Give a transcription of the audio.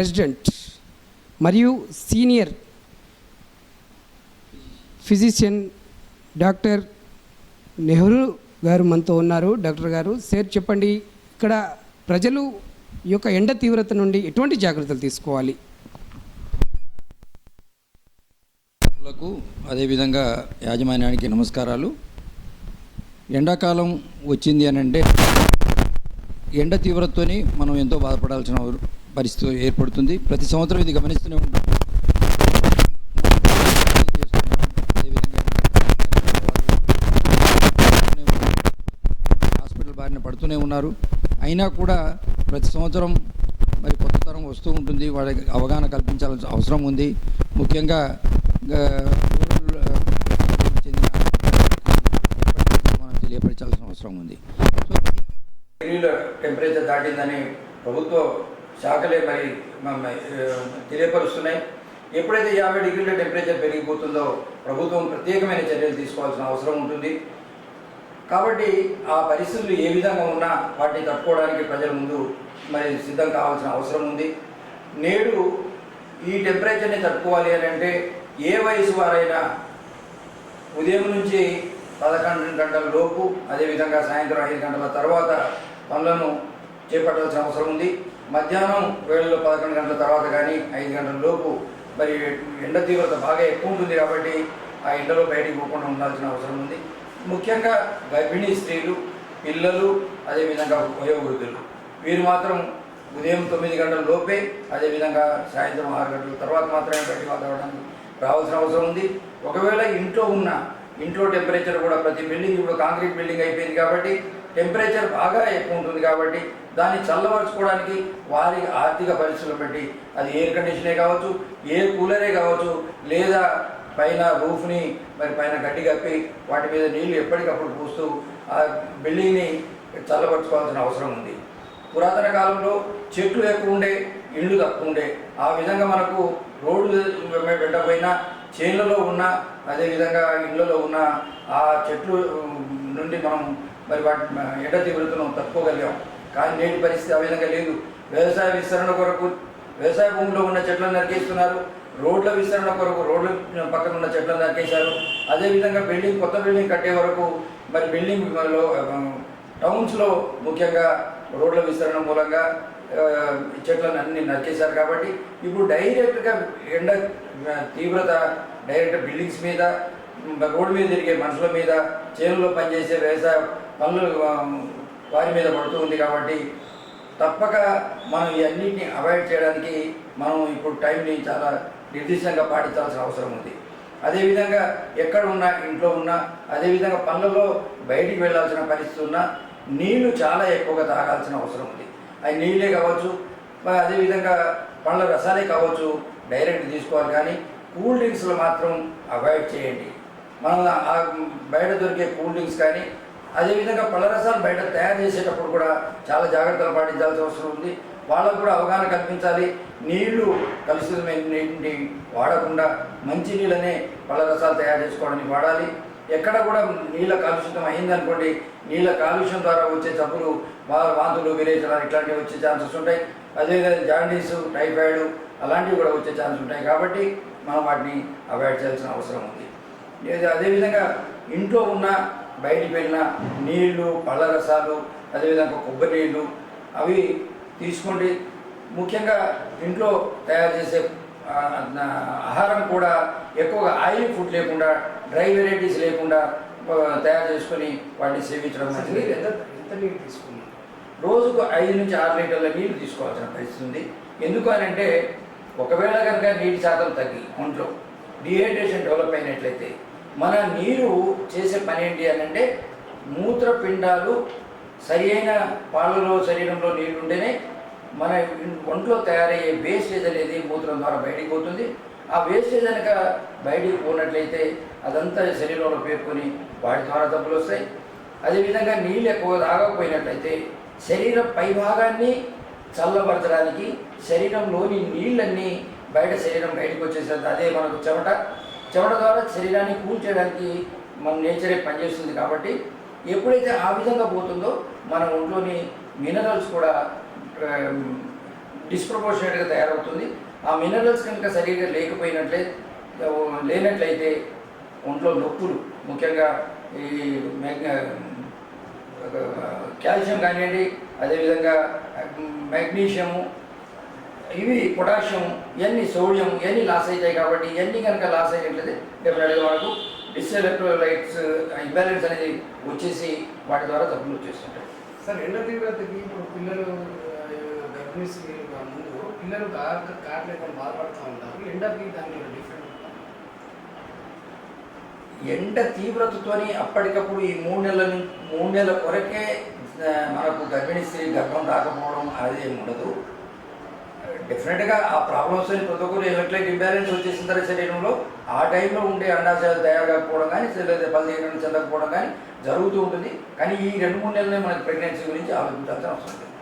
President మరియు senior physician doctor Nehru గారు మనతో ఉన్నారు. డాక్టర్ గారు సార్ చెప్పండి ఇక్కడ ప్రజలు ఈ యొక్క ఎండ తీవ్రత నుండి ఎటువంటి జాగ్రత్తలు తీసుకోవాలి? అదేవిధంగా యాజమాన్యానికి నమస్కారాలు. ఎండాకాలం వచ్చింది అని అంటే ఎండ తీవ్రతతోని మనం ఎంతో బాధపడాల్సిన పరిస్థితి ఏర్పడుతుంది. ప్రతి సంవత్సరం ఇది గమనిస్తూనే ఉంటాం. హాస్పిటల్ బారిన పడుతూనే ఉన్నారు. అయినా కూడా ప్రతి సంవత్సరం మరి కొత్త తరం వస్తూ ఉంటుంది. వాళ్ళకి అవగాహన కల్పించాల్సిన అవసరం ఉంది. ముఖ్యంగా మనం తెలియపరచాల్సిన అవసరం ఉంది. టెంపరేచర్ దాటిందని ప్రభుత్వ శాఖలే మరి తెలియపరుస్తున్నాయి. ఎప్పుడైతే యాభై డిగ్రీల టెంపరేచర్ పెరిగిపోతుందో ప్రభుత్వం ప్రత్యేకమైన చర్యలు తీసుకోవాల్సిన అవసరం ఉంటుంది. కాబట్టి ఆ పరిస్థితులు ఏ విధంగా ఉన్నా వాటిని తట్టుకోవడానికి ప్రజల ముందు మరి సిద్ధం కావాల్సిన అవసరం ఉంది. నేడు ఈ టెంపరేచర్ని తట్టుకోవాలి అని అంటే ఏ వయసు వారైనా ఉదయం నుంచి పదకొండు గంటల లోపు అదేవిధంగా సాయంత్రం ఐదు గంటల తర్వాత పనులను చేపట్టాల్సిన అవసరం ఉంది. మధ్యాహ్నం వేళలో పదకొండు గంటల తర్వాత కానీ ఐదు గంటల లోపు మరి ఎండ తీవ్రత బాగా ఎక్కువ ఉంటుంది కాబట్టి ఆ ఎండలో బయటికి పోకుండా ఉండాల్సిన అవసరం ఉంది. ముఖ్యంగా గర్భిణీ స్త్రీలు పిల్లలు అదేవిధంగా వయోవృద్ధులు వీరు మాత్రం ఉదయం తొమ్మిది గంటల లోపే అదేవిధంగా సాయంత్రం ఆరు గంటల తర్వాత మాత్రమే బయటికి వాతావరణానికి రావాల్సిన అవసరం ఉంది. ఒకవేళ ఇంట్లో ఉన్న ఇంట్లో టెంపరేచర్ కూడా ప్రతి బిల్డింగ్ ఇప్పుడు కాంక్రీట్ బిల్డింగ్ అయిపోయింది కాబట్టి టెంపరేచర్ బాగా ఎక్కువ ఉంటుంది కాబట్టి దాన్ని చల్లబరుచుకోవడానికి వారి ఆర్థిక పరిస్థితులు బట్టి అది ఎయిర్ కండిషనే కావచ్చు ఏ కూలరే కావచ్చు లేదా పైన రూఫ్ని మరి పైన గడ్డి కప్పి వాటి మీద నీళ్ళు ఎప్పటికప్పుడు పూస్తూ ఆ బిల్డింగ్ని చల్లబరుచుకోవాల్సిన అవసరం ఉంది. పురాతన కాలంలో చెట్లు ఎక్కువ ఉండే ఇళ్ళు తక్కువ ఉండే. ఆ విధంగా మనకు రోడ్డు వెళ్ళకపోయినా చేన్లలో ఉన్న అదేవిధంగా ఇళ్ళలో ఉన్న ఆ చెట్లు నుండి మనం మరి వాటి ఎండ తీవ్రతను తట్టుకోగలిగాం. కానీ నేటి పరిస్థితి ఆ విధంగా లేదు. వ్యవసాయ విస్తరణ కొరకు వ్యవసాయ భూమిలో ఉన్న చెట్లను నరికేస్తున్నారు. రోడ్ల విస్తరణ కొరకు రోడ్ల పక్కన ఉన్న చెట్లను నరికేశారు. అదేవిధంగా బిల్డింగ్ కొత్త బిల్డింగ్ కట్టే వరకు మరి బిల్డింగ్ టౌన్స్లో ముఖ్యంగా రోడ్ల విస్తరణ మూలంగా చెట్లను అన్ని నరికేశారు కాబట్టి ఇప్పుడు డైరెక్ట్గా ఎండ తీవ్రత డైరెక్ట్ బిల్డింగ్స్ మీద రోడ్డు మీద తిరిగే మనుషుల మీద చేనులో పనిచేసే వ్యవసాయ పనులు వారి మీద పడుతూ ఉంది కాబట్టి తప్పక మనం ఇవన్నింటినీ అవాయిడ్ చేయడానికి మనం ఇప్పుడు టైంని చాలా నిర్దిష్టంగా పాటించాల్సిన అవసరం ఉంది. అదేవిధంగా ఎక్కడ ఉన్నా ఇంట్లో ఉన్నా అదేవిధంగా పనులలో బయటికి వెళ్ళాల్సిన పరిస్థితి ఉన్నా నీళ్ళు చాలా ఎక్కువగా తాగాల్సిన అవసరం ఉంది. అవి నీళ్ళే కావచ్చు అదేవిధంగా పండ్ల రసాలే కావచ్చు డైరెక్ట్ తీసుకోవాలి కానీ కూల్ డ్రింక్స్లు మాత్రం అవాయిడ్ చేయండి. మనం ఆ బయట దొరికే కూల్ డ్రింక్స్ కానీ అదేవిధంగా పళ్ళ రసాలు బయట తయారు చేసేటప్పుడు కూడా చాలా జాగ్రత్తలు పాటించాల్సిన అవసరం ఉంది. వాళ్ళకు కూడా అవగాహన కల్పించాలి. నీళ్ళు కలుషితమైన నీటిని వాడకుండా మంచి నీళ్ళనే పళ్ళ రసాలు తయారు చేసుకోవడానికి వాడాలి. ఎక్కడ కూడా నీళ్ళ కాలుష్యం అయిందనుకోండి నీళ్ళ కాలుష్యం ద్వారా వచ్చే జబ్బులు వాంతులు విరేచనాలు ఇట్లాంటివి వచ్చే ఛాన్సెస్ ఉంటాయి. అదేవిధంగా జాండీస్ టైఫాయిడ్ అలాంటివి కూడా వచ్చే ఛాన్స్ ఉంటాయి కాబట్టి మనం వాటిని అవాయిడ్ చేయాల్సిన అవసరం ఉంది. అదేవిధంగా ఇంట్లో ఉన్న బయటికి వెళ్ళిన నీళ్ళు పళ్ళ రసాలు అదేవిధంగా కొబ్బరి నీళ్ళు అవి తీసుకోండి ముఖ్యంగా ఇంట్లో తయారు చేసే ఆహారం కూడా ఎక్కువగా ఆయిల్ ఫుడ్ లేకుండా డ్రై వెరైటీస్ లేకుండా తయారు చేసుకొని వాటిని సేవించడం మంచిది. ఎంత ఎంత నీళ్ళు తీసుకున్నాం రోజుకు ఐదు నుంచి ఆరు లీటర్ల నీళ్ళు తీసుకోవాల్సిన పరిస్థితి ఉంది ఎందుకు అని అంటే ఒకవేళ కనుక నీటి శాతం తగ్గి ఒంట్లో డిహైడ్రేషన్ డెవలప్ అయినట్లయితే మన నీరు చేసే పని ఏంటి అని అంటే మూత్రపిండాలు సరి అయిన పాలలో శరీరంలో నీరు ఉంటేనే మన ఒంట్లో తయారయ్యే వేస్టేజ్ అనేది మూత్రం ద్వారా బయటికి పోతుంది. ఆ వేస్టేజ్ కనుక బయటికి పోనట్లయితే అదంతా శరీరంలో పేర్కొని వాటి ద్వారా జబ్బులు వస్తాయి. అదేవిధంగా నీళ్ళు ఎక్కువ తాగకపోయినట్లయితే శరీర పైభాగాన్ని చల్లబరచడానికి శరీరంలోని నీళ్ళన్నీ బయట శరీరం బయటకు వచ్చేసరికి అదే మనకు చెమట. చెమట ద్వారా శరీరాన్ని కూల్ చేయడానికి మన నేచరే పనిచేస్తుంది కాబట్టి ఎప్పుడైతే ఆ విధంగా పోతుందో మన ఒంట్లోని మినరల్స్ కూడా డిస్ప్రపోర్షనేట్గా తయారవుతుంది. ఆ మినరల్స్ కనుక సరిగ్గా లేకపోయినట్లే లేనట్లయితే ఒంట్లో నొప్పులు ముఖ్యంగా ఈ మెగ్ కాల్షియం కానివ్వండి అదేవిధంగా మెగ్నీషియము ఇవి పొటాషియం ఇవన్నీ సోడియం ఇవన్నీ లాస్ అవుతాయి కాబట్టి ఇవన్నీ కనుక లాస్ అయినట్లయితే డెఫినెట్గా మనకు డిస్ఎలక్ట్రోలైట్స్ ఇంబ్యాలెన్స్ అనేది వచ్చేసి వాటి ద్వారా జబ్బులు వచ్చేస్తుంటాయి. సార్ ఎండ తీవ్రతకి ఇప్పుడు పిల్లలు గర్భిణీ స్త్రీలుగా ముందు పిల్లలు కాట్లేక బాధపడుతూ ఉంటారు. ఎండకి దాని డిఫరెంట్ ఎండ తీవ్రతతోని అప్పటికప్పుడు ఈ మూడు నెలల మూడు నెలల కొరకే మనకు గర్భిణీ స్త్రీ గర్భం రాకపోవడం అది ఏమి ఉండదు. డెఫినెట్గా ఆ ప్రాబ్లమ్స్ ప్రతి ఒక్కరు ఎలక్ట్రిక్ ఇంబ్యాలెన్స్ వచ్చేసిన తర్వాత శరీరంలో ఆ టైంలో ఉండే అండాశయాలు తయారకపోవడం కానీ లేదా బలహీనం చెందకపోవడం కానీ జరుగుతూ ఉంటుంది. కానీ ఈ రెండు మూడు నెలలే మనకి ప్రెగ్నెన్సీ గురించి ఆలోచించాల్సిన అవసరం లేదు.